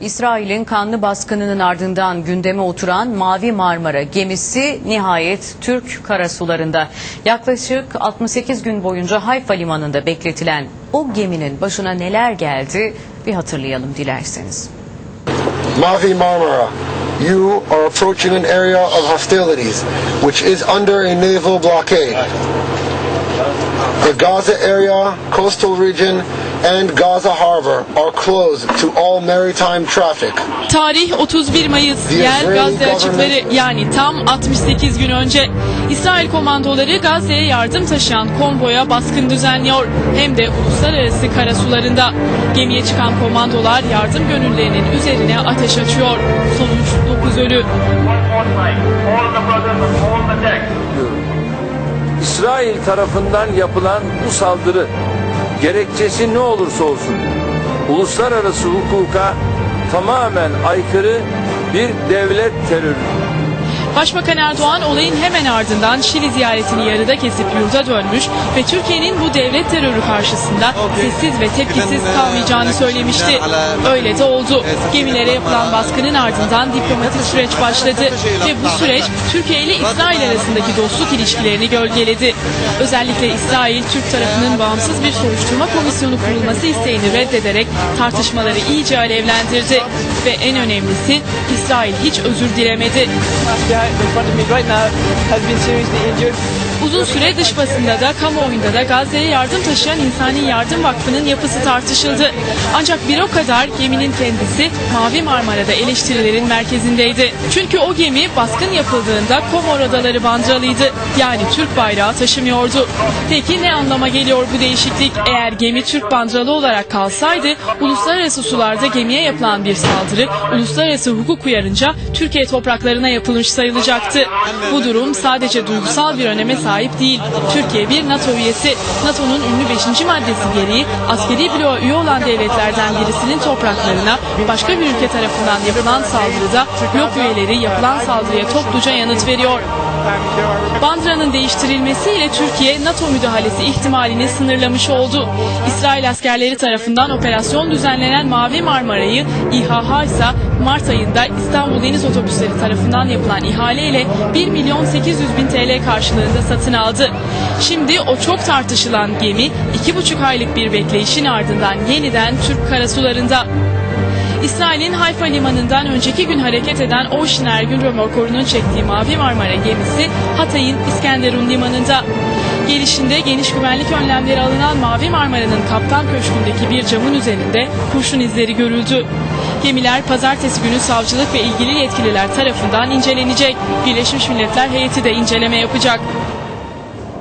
İsrail'in kanlı baskınının ardından gündeme oturan Mavi Marmara gemisi nihayet Türk karasularında. Yaklaşık 68 gün boyunca Hayfa limanında bekletilen o geminin başına neler geldi bir hatırlayalım dilerseniz. Mavi Marmara, you are approaching an area of hostilities, which is under a naval blockade. The Gaza area, coastal region, and Gaza harbor are closed to all maritime traffic. Tarih 31 Mayıs. Yer Gazze açıkları yani tam 68 gün önce. İsrail komandoları Gazze'ye yardım taşıyan konvoya baskın düzenliyor. Hem de uluslararası karasularında. Gemiye çıkan komandolar yardım gönüllerinin üzerine ateş açıyor. Sonuç 9 ölü. İsrail tarafından yapılan bu saldırı gerekçesi ne olursa olsun uluslararası hukuka tamamen aykırı bir devlet terörü. Başbakan Erdoğan olayın hemen ardından Şili ziyaretini yarıda kesip yurda dönmüş ve Türkiye'nin bu devlet terörü karşısında sessiz ve tepkisiz kalmayacağını söylemişti. Öyle de oldu. Gemilere yapılan baskının ardından diplomatik süreç başladı ve bu süreç Türkiye ile İsrail arasındaki dostluk ilişkilerini gölgeledi. Özellikle İsrail Türk tarafının bağımsız bir soruşturma komisyonu kurulması isteğini reddederek tartışmaları iyice alevlendirdi ve en önemlisi İsrail hiç özür dilemedi. In front of me right now has been seriously injured. Uzun süre dış basında da kamuoyunda da Gazze'ye yardım taşıyan İnsani Yardım Vakfı'nın yapısı tartışıldı. Ancak bir o kadar geminin kendisi Mavi Marmara'da eleştirilerin merkezindeydi. Çünkü o gemi baskın yapıldığında Komor Adaları bandıralıydı. Yani Türk bayrağı taşımıyordu. Peki ne anlama geliyor bu değişiklik? Eğer gemi Türk bandıralı olarak kalsaydı uluslararası sularda gemiye yapılan bir saldırı uluslararası hukuk uyarınca Türkiye topraklarına yapılmış sayılacaktı. Bu durum sadece duygusal bir öneme sahip değil. Türkiye bir NATO üyesi. NATO'nun ünlü 5. maddesi gereği askeri bloğa üye olan devletlerden birisinin topraklarına başka bir ülke tarafından yapılan saldırıda blok üyeleri yapılan saldırıya topluca yanıt veriyor. Bandıra'nın değiştirilmesiyle Türkiye NATO müdahalesi ihtimalini sınırlamış oldu. İsrail askerleri tarafından operasyon düzenlenen Mavi Marmara'yı İHH ise Mart ayında İstanbul Deniz Otobüsleri tarafından yapılan ihaleyle 1 milyon 800 bin TL karşılığında satın aldı. Şimdi o çok tartışılan gemi 2,5 aylık bir bekleyişin ardından yeniden Türk karasularında. İsrail'in Hayfa limanından önceki gün hareket eden Ocean Ergün römorkorunun çektiği Mavi Marmara gemisi Hatay'ın İskenderun limanında. Gelişinde geniş güvenlik önlemleri alınan Mavi Marmara'nın kaptan köşkündeki bir camın üzerinde kurşun izleri görüldü. Gemiler pazartesi günü savcılık ve ilgili yetkililer tarafından incelenecek. Birleşmiş Milletler heyeti de inceleme yapacak.